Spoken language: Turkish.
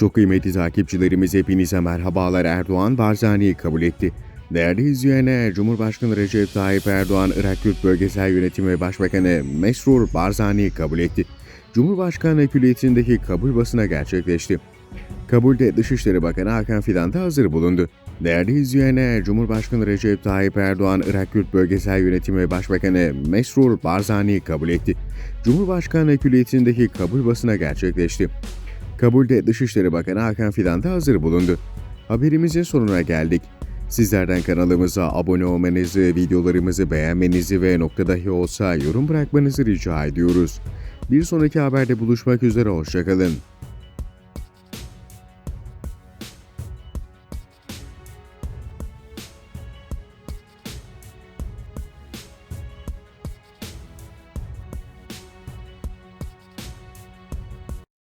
Çok kıymetli takipçilerimiz hepinize merhabalar Erdoğan Barzani'yi kabul etti. Değerli izleyenler, Cumhurbaşkanı Recep Tayyip Erdoğan, Irak Kürt Bölgesel Yönetimi Başbakanı Mesrur Barzani'yi kabul etti. Cumhurbaşkanı Külliyeti'ndeki kabul basına gerçekleşti. Kabulde Dışişleri Bakanı Hakan Fidan da hazır bulundu. Değerli izleyenler, Cumhurbaşkanı Recep Tayyip Erdoğan, Irak Kürt Bölgesel Yönetimi Başbakanı Mesrur Barzani'yi kabul etti. Cumhurbaşkanı Külliyeti'ndeki kabul basına gerçekleşti. Kabulde Dışişleri Bakanı Hakan Fidan da hazır bulundu. Haberimizin sonuna geldik. Sizlerden kanalımıza abone olmanızı, videolarımızı beğenmenizi ve nokta dahi olsa yorum bırakmanızı rica ediyoruz. Bir sonraki haberde buluşmak üzere, hoşçakalın.